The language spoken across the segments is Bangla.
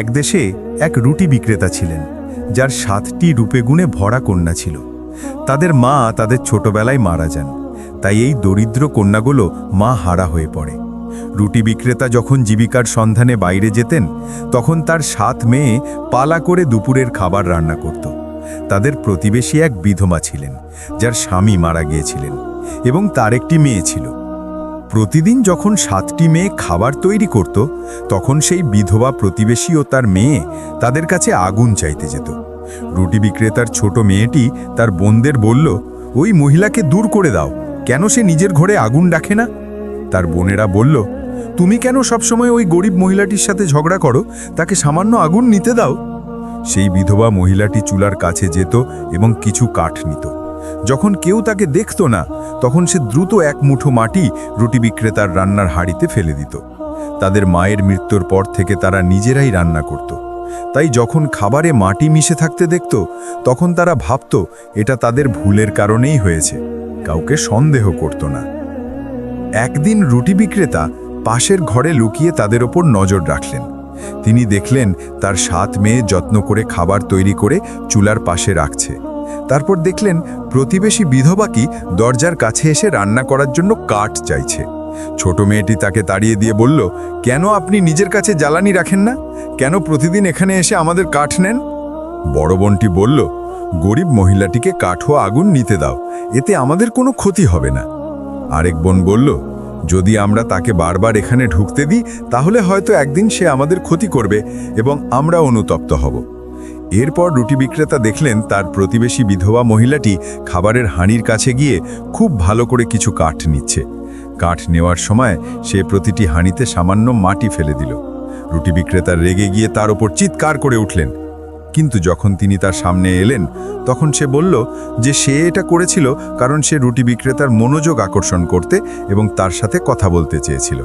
এক দেশে এক রুটি বিক্রেতা ছিলেন, যার সাতটি রূপে গুণে ভরা কন্যা ছিল। তাদের মা তাদের ছোটবেলায় মারা যান, তাই এই দরিদ্র কন্যাগুলো মা হারা হয়ে পড়ে। রুটি বিক্রেতা যখন জীবিকার সন্ধানে বাইরে যেতেন, তখন তার সাত মেয়ে পালা করে দুপুরের খাবার রান্না করত। তাদের প্রতিবেশী এক বিধবা ছিলেন, যার স্বামী মারা গিয়েছিলেন এবং তার একটি মেয়ে ছিল। প্রতিদিন যখন সাতটি মেয়ে খাবার তৈরি করত, তখন সেই বিধবা প্রতিবেশী ও তার মেয়ে তাদের কাছে আগুন চাইতে যেত। রুটি বিক্রেতার ছোট মেয়েটি তার বোনদের বলল, ওই মহিলাকে দূর করে দাও, কেন সে নিজের ঘরে আগুন ডাকে না? তার বোনেরা বলল, তুমি কেন সবসময় ওই গরিব মহিলাটির সাথে ঝগড়া করো? তাকে সামান্য আগুন নিতে দাও। সেই বিধবা মহিলাটি চুলার কাছে যেত এবং কিছু কাঠ নিত। যখন কেউ তাকে দেখত না, তখন সে দ্রুত এক মুঠো মাটি রুটি বিক্রেতার রান্নার হাড়িতে ফেলে দিত। তাদের মায়ের মৃত্যুর পর থেকে তারা নিজেরাই রান্না করত। তাই যখন খাবারে মাটি মিশে থাকতে দেখত, তখন তারা ভাবত, এটা তাদের ভুলের কারণেই হয়েছে, কাউকে সন্দেহ করত না। একদিন রুটি বিক্রেতা পাশের ঘরে লুকিয়ে তাদের ওপর নজর রাখলেন। তিনি দেখলেন, তার সাত মেয়ে যত্ন করে খাবার তৈরি করে চুলার পাশে রাখছে। তারপর দেখলেন প্রতিবেশী বিধবা কি দরজার কাছে এসে রান্না করার জন্য কাঠ চাইছে। ছোট মেয়েটি তাকে তাড়িয়ে দিয়ে বলল, কেন আপনি নিজের কাছে জ্বালানি রাখেন না? কেন প্রতিদিন এখানে এসে আমাদের কাঠ নেন? বড় বোনটি বলল, গরিব মহিলাটিকে কাঠ আগুন নিতে দাও, এতে আমাদের কোনো ক্ষতি হবে না। আরেক বোন বলল, যদি আমরা তাকে বারবার এখানে ঢুকতে দিই, তাহলে হয়তো একদিন সে আমাদের ক্ষতি করবে এবং আমরা অনুতপ্ত হব। এরপর রুটি বিক্রেতা দেখলেন তার প্রতিবেশী বিধবা মহিলাটি খাবারের হাঁড়ির কাছে গিয়ে খুব ভালো করে কিছু কাঠ নিচ্ছে। কাঠ নেওয়ার সময় সে প্রতিটি হাঁড়িতে সামান্য মাটি ফেলে দিল। রুটি বিক্রেতা রেগে গিয়ে তার ওপর চিৎকার করে উঠলেন। কিন্তু যখন তিনি তার সামনে এলেন, তখন সে বলল যে সে এটা করেছিল কারণ সে রুটি বিক্রেতার মনোযোগ আকর্ষণ করতে এবং তার সাথে কথা বলতে চেয়েছিল।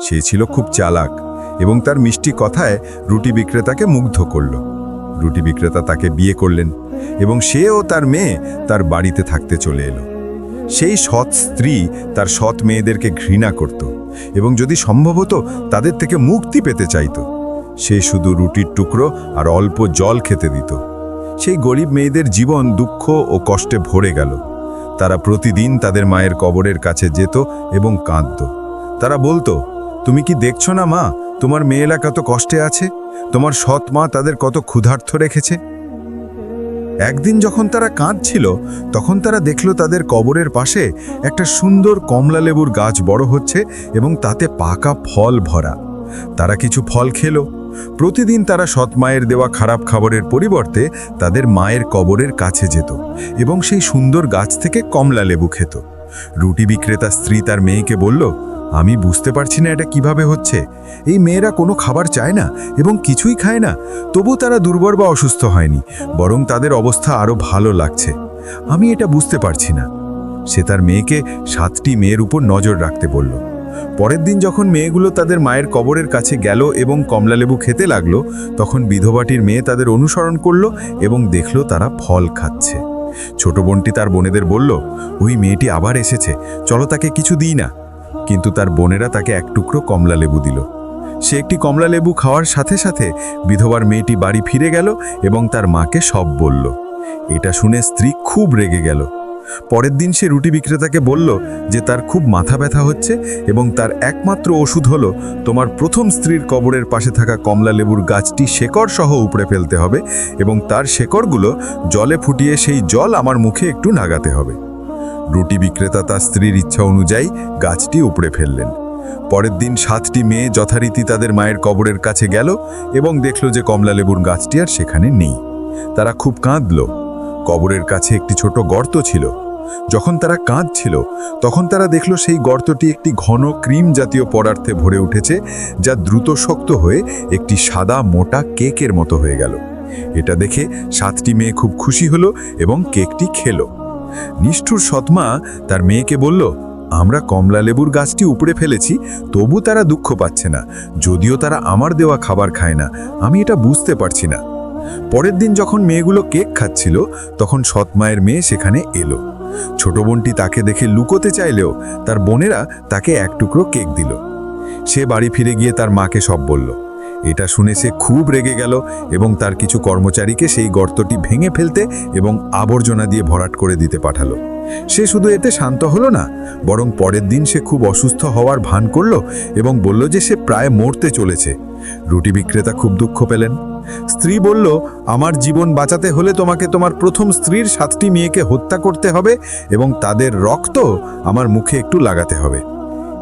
সে ছিল খুব চালাক এবং তার মিষ্টি কথায় রুটি বিক্রেতাকে মুগ্ধ করল। রুটি বিক্রেতা তাকে বিয়ে করলেন এবং সে ও তার মেয়ে তার বাড়িতে থাকতে চলে এলো। সেই সৎ স্ত্রী তার সৎ মেয়েদেরকে ঘৃণা করত এবং যদি সম্ভব হতো, তাদের থেকে মুক্তি পেতে চাইত। সে শুধু রুটির টুকরো আর অল্প জল খেতে দিত। সেই গরিব মেয়েদের জীবন দুঃখ ও কষ্টে ভরে গেল। তারা প্রতিদিন তাদের মায়ের কবরের কাছে যেত এবং কাঁদত। তারা বলতো, তুমি কি দেখছ না মা? তোমার মেয়েরা কত কষ্টে আছে, তোমার সৎ মা তাদের কত ক্ষুধার্থ রেখেছে। একদিন যখন তারা কাঁদছিল, তখন তারা দেখল তাদের কবরের পাশে একটা সুন্দর কমলা লেবুর গাছ বড় হচ্ছে এবং তাতে পাকা ফল ভরা। তারা কিছু ফল খেলো। প্রতিদিন তারা সৎ মায়ের দেওয়া খারাপ খাবারের পরিবর্তে তাদের মায়ের কবরের কাছে যেত এবং সেই সুন্দর গাছ থেকে কমলা লেবু খেত। রুটি বিক্রেতা স্ত্রী তার মেয়েকে বলল আমি বুঝতে পারছি না এটা কীভাবে হচ্ছে। এই মেয়েরা কোনো খাবার চায় না এবং কিছুই খায় না তবু তারা দুর্বল বা অসুস্থ হয়নি, বরং তাদের অবস্থা আরও ভালো লাগছে। আমি এটা বুঝতে পারছি না। সে তার মেয়েকে সাতটি মেয়ের উপর নজর রাখতে বলল। পরের দিন যখন মেয়েগুলো তাদের মায়ের কবরের কাছে গেল এবং কমলালেবু খেতে লাগল, তখন বিধবাটির মেয়ে তাদের অনুসরণ করল এবং দেখল তারা ফল খাচ্ছে। ছোট বোনটি তার বোনেদের বলল, ওই মেয়েটি আবার এসেছে, চলো তাকে কিছু দিই না। কিন্তু তার বোনেরা তাকে এক টুকরো কমলালেবু দিল। সে একটি কমলালেবু খাওয়ার সাথে সাথে বিধবার মেয়েটি বাড়ি ফিরে গেল এবং তার মাকে সব বলল। এটা শুনে স্ত্রী খুব রেগে গেল। পরের দিন সে রুটি বিক্রেতাকে বলল যে তার খুব মাথা ব্যথা হচ্ছে এবং তার একমাত্র ওষুধ হলো তোমার প্রথম স্ত্রীর কবরের পাশে থাকা কমলা লেবুর গাছটি শেকড় সহ উপড়ে ফেলতে হবে এবং তার শেকড়গুলো জলে ফুটিয়ে সেই জল আমার মুখে একটু নাগাতে হবে। রুটি বিক্রেতা তার স্ত্রীর ইচ্ছা অনুযায়ী গাছটি উপড়ে ফেললেন। পরের দিন সাতটি মেয়ে যথারীতি তাদের মায়ের কবরের কাছে গেল এবং দেখল যে কমলা লেবুর গাছটি আর সেখানে নেই। তারা খুব কাঁদলো। কবরের কাছে একটি ছোট গর্ত ছিল। যখন তারা কাঁদছিল, তখন তারা দেখল সেই গর্তটি একটি ঘন ক্রিম জাতীয় পদার্থে ভরে উঠেছে, যা দ্রুত শক্ত হয়ে একটি সাদা মোটা কেকের মতো হয়ে গেল। এটা দেখে সাতটি মেয়ে খুব খুশি হলো এবং কেকটি খেলো। নিষ্ঠুর সৎমা তার মেয়েকে বলল, আমরা কমলা লেবুর গাছটি উপড়ে ফেলেছি, তবু তারা দুঃখ পাচ্ছে না। যদিও তারা আমার দেওয়া খাবার খায় না, আমি এটা বুঝতে পারছি না। পরের দিন যখন মেয়েগুলো কেক খাচ্ছিল, তখন সৎ মায়ের মেয়ে সেখানে এলো। ছোট বোনটি তাকে দেখে লুকোতে চাইলেও তার বোনেরা তাকে এক টুকরো কেক দিল। সে বাড়ি ফিরে গিয়ে তার মাকে সব বলল এটা শুনে সে খুব রেগে গেল এবং তার কিছু কর্মচারীকে সেই গর্তটি ভেঙে ফেলতে এবং আবর্জনা দিয়ে ভরাট করে দিতে পাঠালো। সে শুধু এতে শান্ত হলো না, বরং পরের দিন সে খুব অসুস্থ হওয়ার ভান করল এবং বলল যে সে প্রায় মরতে চলেছে। রুটি বিক্রেতা খুব দুঃখ পেলেন। স্ত্রী বলল, আমার জীবন বাঁচাতে হলে তোমাকে তোমার প্রথম স্ত্রীর সাতটি মেয়েকে হত্যা করতে হবে এবং তাদের রক্ত আমার মুখে একটু লাগাতে হবে।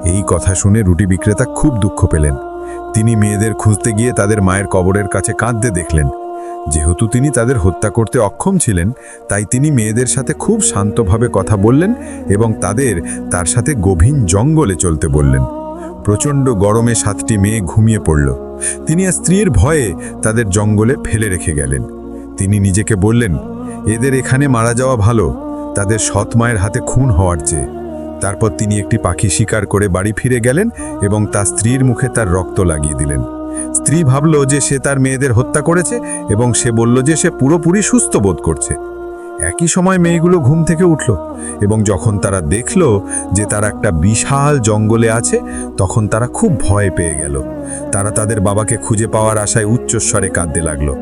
এই কথা শুনে রুটি বিক্রেতা খুব দুঃখ পেলেন। তিনি মেয়েদের খুঁজতে গিয়ে তাদের মায়ের কবরের কাছে কাঁদতে দেখলেন। যেহেতু তিনি তাদের হত্যা করতে অক্ষম ছিলেন, তাই তিনি মেয়েদের সাথে খুব শান্তভাবে কথা বললেন এবং তাদের তার সাথে গভীর জঙ্গলে চলতে বললেন। প্রচণ্ড গরমে সাতটি মেয়ে ঘুমিয়ে পড়ল। তিনি আর স্ত্রীর ভয়ে তাদের জঙ্গলে ফেলে রেখে গেলেন। তিনি নিজেকে বললেন, এদের এখানে মারা যাওয়া ভালো। তাদের সৎ মায়ের হাতে খুন হওয়ার চেয়ে। তারপর তিনি একটি পাখি শিকার করে বাড়ি ফিরে গেলেন এবং তার স্ত্রীর মুখে তার রক্ত লাগিয়ে দিলেন। স্ত্রী ভাবল যে সে তার মেয়েদের হত্যা করেছে এবং সে বলল যে সে পুরোপুরি সুস্থ বোধ করছে। একই সময় মেয়েগুলো ঘুম থেকে উঠল এবং যখন তারা দেখল যে তারা একটা বিশাল জঙ্গলে আছে, তখন তারা খুব ভয় পেয়ে গেল। তারা তাদের বাবাকে খুঁজে পাওয়ার আশায় উচ্চস্বরে কাঁদতে লাগল।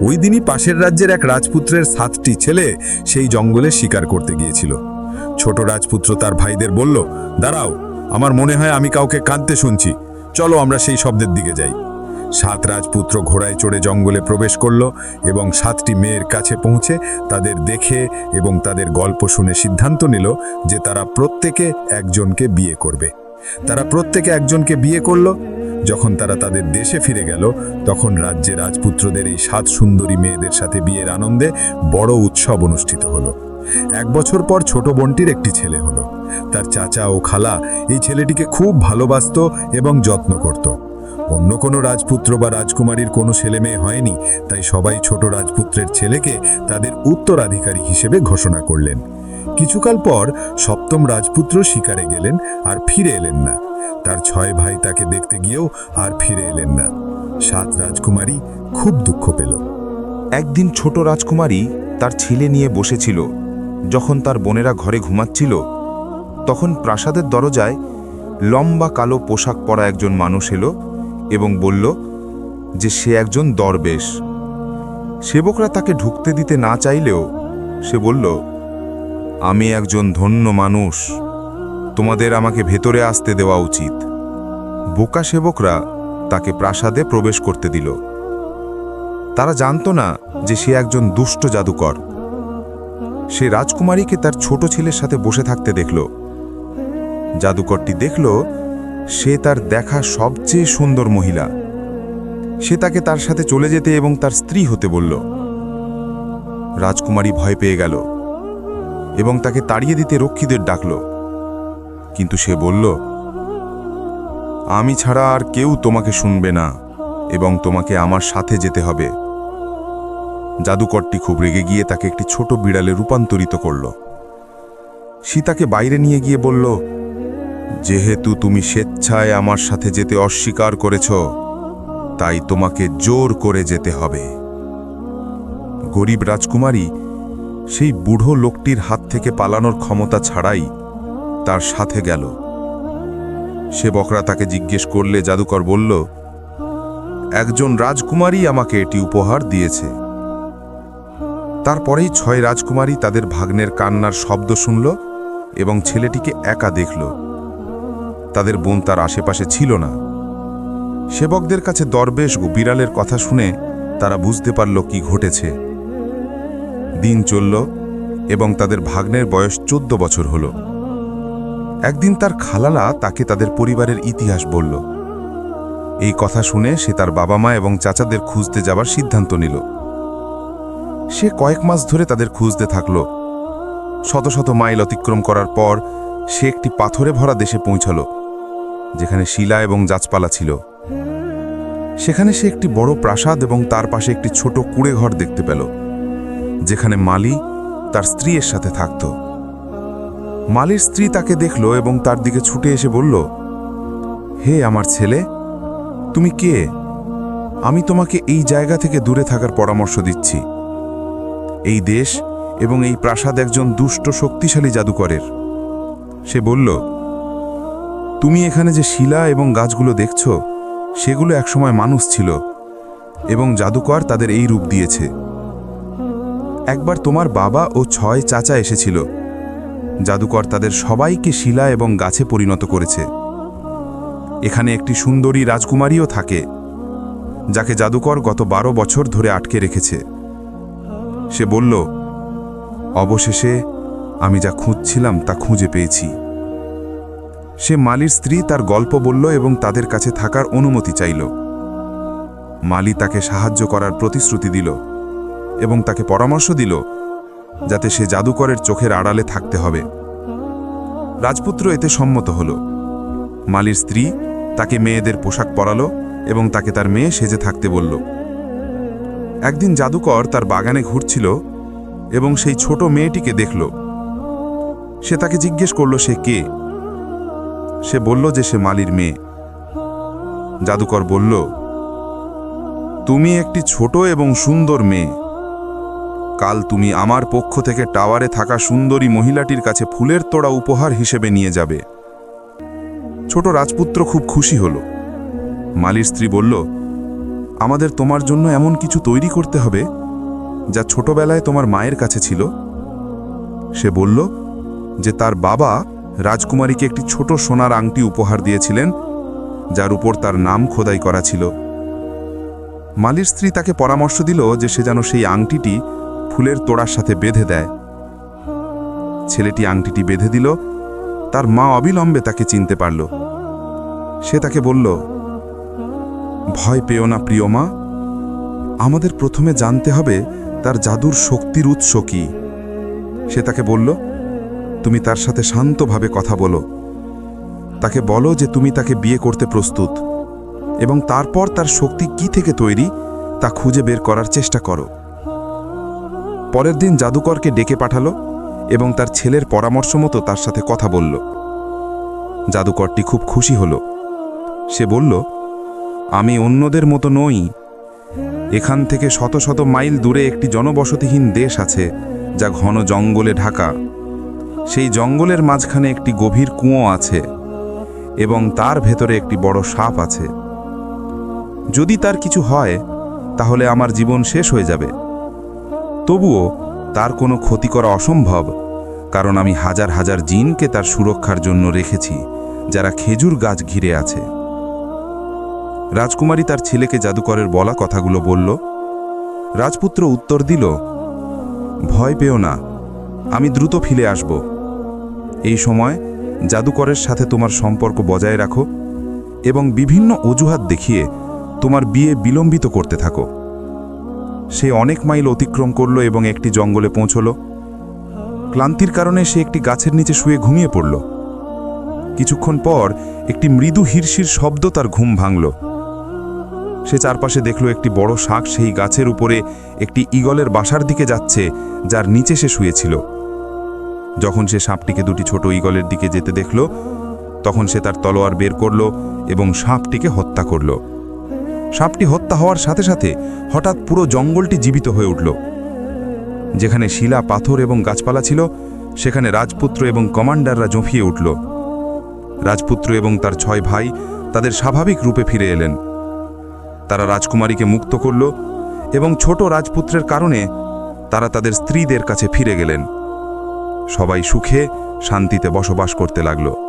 ওই দিনই পাশের রাজ্যের এক রাজপুত্রের সাতটি ছেলে সেই জঙ্গলে শিকার করতে গিয়েছিল। ছোট রাজপুত্র তার ভাইদের বলল, দাঁড়াও, আমার মনে হয় আমি কাউকে কাঁদতে শুনছি। চলো আমরা সেই শব্দের দিকে যাই। সাত রাজপুত্র ঘোড়ায় চড়ে জঙ্গলে প্রবেশ করল এবং সাতটি মেয়ের কাছে পৌঁছে তাদের দেখে এবং তাদের গল্প শুনে সিদ্ধান্ত নিল যে তারা প্রত্যেকে একজনকে বিয়ে করবে। তারা প্রত্যেকে একজনকে বিয়ে করল। যখন তারা তাদের দেশে ফিরে গেল, তখন রাজ্যে রাজপুত্রদের এই সাত সুন্দরী মেয়েদের সাথে বিয়ের আনন্দে বড় উৎসব অনুষ্ঠিত হলো। এক বছর পর ছোট বোনটির একটি ছেলে হলো। তার চাচা ও খালা এই ছেলেটিকে খুব ভালোবাসত এবং যত্ন করত। অন্য কোনো রাজপুত্র বা রাজকুমারীর কোনো ছেলে মেয়ে হয়নি, তাই সবাই ছোট রাজপুত্রের ছেলেকে তাদের উত্তরাধিকারী হিসেবে ঘোষণা করলেন। কিছুকাল পর সপ্তম রাজপুত্র শিকারে গেলেন আর ফিরে এলেন না। তার ছয় ভাই তাকে দেখতে গিয়েও আর ফিরে এলেন না। সাত রাজকুমারী খুব দুঃখ পেল। একদিন ছোট রাজকুমারী তার ছেলে নিয়ে বসেছিল যখন তার বোনেরা ঘরে ঘুমাচ্ছিল, তখন প্রাসাদের দরজায় লম্বা কালো পোশাক পরা একজন মানুষ এলো এবং বলল যে সে একজন দরবেশ। সেবকরা তাকে ঢুকতে দিতে না চাইলেও সে বলল, আমি একজন ধন্য মানুষ, তোমাদের আমাকে ভেতরে আসতে দেওয়া উচিত। বোকা সেবকরা তাকে প্রাসাদে প্রবেশ করতে দিল। তারা জানত না যে সে একজন দুষ্ট জাদুকর। সে রাজকুমারীকে তার ছোট ছেলের সাথে বসে থাকতে দেখল। জাদুকরটি দেখল, সে তার দেখা সবচেয়ে সুন্দর মহিলা। সে তাকে তার সাথে চলে যেতে এবং তার স্ত্রী হতে বলল। রাজকুমারী ভয় পেয়ে গেল এবং তাকে তাড়িয়ে দিতে রক্ষীদের ডাকল। কিন্তু সে বলল, আমি ছাড়া আর কেউ তোমাকে শুনবে না এবং তোমাকে আমার সাথে যেতে হবে। জাদুকরটি খুব রেগে গিয়ে তাকে একটি ছোট বিড়ালে রূপান্তরিত করল। সীতাকে বাইরে নিয়ে গিয়ে বলল, যেহেতু তুমি স্বেচ্ছায় আমার সাথে যেতে অস্বীকার করেছ, তাই তোমাকে জোর করে যেতে হবে। গরিব রাজকুমারী সেই বুড়ো লোকটির হাত থেকে পালানোর ক্ষমতা ছাড়াই তার সাথে গেল। সেবকরা তাকে জিজ্ঞেস করলে জাদুকর বলল, একজন রাজকুমারী আমাকে এটি উপহার দিয়েছে। তারপরেই ছয় রাজকুমারী তাদের ভাগ্নের কান্নার শব্দ শুনল এবং ছেলেটিকে একা দেখল। তাদের বোন তার আশেপাশে ছিল না। সেবকদের কাছে দরবেশ ও বিড়ালের কথা শুনে তারা বুঝতে পারল কি ঘটেছে। দিন চলল এবং তাদের ভাগ্নের বয়স চোদ্দ বছর হল। একদিন তার খালালা তাকে তাদের পরিবারের ইতিহাস বলল। এই কথা শুনে সে তার বাবা মা এবং চাচাদের খুঁজতে যাবার সিদ্ধান্ত নিল। সে কয়েক মাস ধরে তাদের খুঁজতে থাকল। শত শত মাইল অতিক্রম করার পর সে একটি পাথরে ভরা দেশে পৌঁছাল, যেখানে শিলা এবং গাছপালা ছিল। সেখানে সে একটি বড় প্রাসাদ এবং তার পাশে একটি ছোট কুড়ে ঘর দেখতে পেল, যেখানে মালি তার স্ত্রীর সাথে থাকত। মালির স্ত্রী তাকে দেখল এবং তার দিকে ছুটে এসে বলল, হে আমার ছেলে, তুমি কে? আমি তোমাকে এই জায়গা থেকে দূরে থাকার পরামর্শ দিচ্ছি। এই দেশ এবং এই প্রাসাদ একজন দুষ্ট শক্তিশালী জাদুকরের। সে বলল, তুমি এখানে যে শিলা এবং গাছগুলো দেখছ, সেগুলো একসময় মানুষ ছিল এবং জাদুকর তাদের এই রূপ দিয়েছে। একবার তোমার বাবা ও ছয় চাচা এসেছিল। জাদুকর তাদের সবাইকে শিলা এবং গাছে পরিণত করেছে। এখানে একটি সুন্দরী রাজকুমারীও থাকে, যাকে জাদুকর গত বারো বছর ধরে আটকে রেখেছে। সে বলল, অবশেষে আমি যা খুঁজছিলাম তা খুঁজে পেয়েছি। সে মালির স্ত্রী তার গল্প বলল এবং তাদের কাছে থাকার অনুমতি চাইল। মালি তাকে সাহায্য করার প্রতিশ্রুতি দিল এবং তাকে পরামর্শ দিল যাতে সে জাদুকরের চোখের আড়ালে থাকতে হবে। রাজপুত্র এতে সম্মত হল। মালির স্ত্রী তাকে মেয়েদের পোশাক পরালো এবং তাকে তার মেয়ে সেজে থাকতে বলল। একদিন জাদুকর তার বাগানে ঘুরছিল এবং সেই ছোট মেয়েটিকে দেখল। সে তাকে জিজ্ঞেস করল, সে কে? সে বলল যে সে মালির মেয়ে। জাদুকর বলল, তুমি একটি ছোট এবং সুন্দর মেয়ে। কাল তুমি আমার পক্ষ থেকে টাওয়ারে থাকা সুন্দরী মহিলাটির কাছে ফুলের তোড়া উপহার হিসেবে নিয়ে যাবে। ছোট রাজপুত্র খুব খুশি হল। মালির স্ত্রী বলল আমাদের তোমার জন্য এমন কিছু তৈরি করতে হবে যা ছোটবেলায় তোমার মায়ের কাছে ছিল। সে বলল যে তার বাবা রাজকুমারীকে একটি ছোট সোনার আংটি উপহার দিয়েছিলেন, যার উপর তার নাম খোদাই করা ছিল। মালির স্ত্রী তাকে পরামর্শ দিল যে সে যেন সেই আংটিটি ফুলের তোড়ার সাথে বেঁধে দেয়। ছেলেটি আংটিটি বেঁধে দিল, তার মা অবিলম্বে তাকে চিনতে পারল। সে তাকে বলল ভয় পেও না, প্রিয় মা। আমাদের প্রথমে জানতে হবে তার জাদুর শক্তির উৎস কি। সে তাকে বলল, তুমি তার সাথে শান্তভাবে কথা বলো। তাকে বলো যে তুমি তাকে বিয়ে করতে প্রস্তুত এবং তারপর তার শক্তি কি থেকে তৈরি তা খুঁজে বের করার চেষ্টা করো। পরের দিন জাদুকরকে ডেকে পাঠালো এবং তার ছেলের পরামর্শ মতো তার সাথে কথা বলল। জাদুকরটি খুব খুশি হল। সে বলল আমি অন্যদের মতো নই। এখান থেকে শত শত মাইল দূরে একটি জনবসতিহীন দেশ আছে, যা ঘন জঙ্গলে ঢাকা। সেই জঙ্গলের মাঝখানে একটি গভীর কুঁয়ো আছে এবং তার ভেতরে একটি বড় সাপ আছে। যদি তার কিছু হয়, তাহলে আমার জীবন শেষ হয়ে যাবে। তবুও তার কোনো ক্ষতি করা অসম্ভব, কারণ আমি হাজার হাজার জিনকে তার সুরক্ষার জন্য রেখেছি, যারা খেজুর গাছ ঘিরে আছে। রাজকুমারী তার ছেলেকে জাদুকরের বলা কথাগুলো বলল। রাজপুত্র উত্তর দিল, ভয় পেও না, আমি দ্রুত ফিরে আসব। এই সময় জাদুকরের সাথে তোমার সম্পর্ক বজায় রাখো এবং বিভিন্ন অজুহাত দেখিয়ে তোমার বিয়ে বিলম্বিত করতে থাকো। সে অনেক মাইল অতিক্রম করল এবং একটি জঙ্গলে পৌঁছল। ক্লান্তির কারণে সে একটি গাছের নিচে শুয়ে ঘুমিয়ে পড়ল। কিছুক্ষণ পর একটি মৃদু হিরশির শব্দ তার ঘুম ভাঙল। সে চারপাশে দেখল একটি বড় শাক সেই গাছের উপরে একটি ঈগলের বাসার দিকে যাচ্ছে, যার নিচে সে শুয়েছিল। যখন সে সাপটিকে দুটি ছোট ঈগলের দিকে যেতে দেখল, তখন সে তার তলোয়ার বের করল এবং সাপটিকে হত্যা করল। সাপটি হত্যা হওয়ার সাথে সাথে হঠাৎ পুরো জঙ্গলটি জীবিত হয়ে উঠল। যেখানে শিলা, পাথর এবং গাছপালা ছিল, সেখানে রাজপুত্র এবং কমান্ডাররা জঁফিয়ে উঠল। রাজপুত্র এবং তার ছয় ভাই তাদের স্বাভাবিক রূপে ফিরে এলেন। তারা রাজকুমারীকে মুক্ত করল এবং ছোট রাজপুত্রের কারণে তারা তাদের স্ত্রীদের কাছে ফিরে গেলেন। সবাই সুখে শান্তিতে বসবাস করতে লাগল।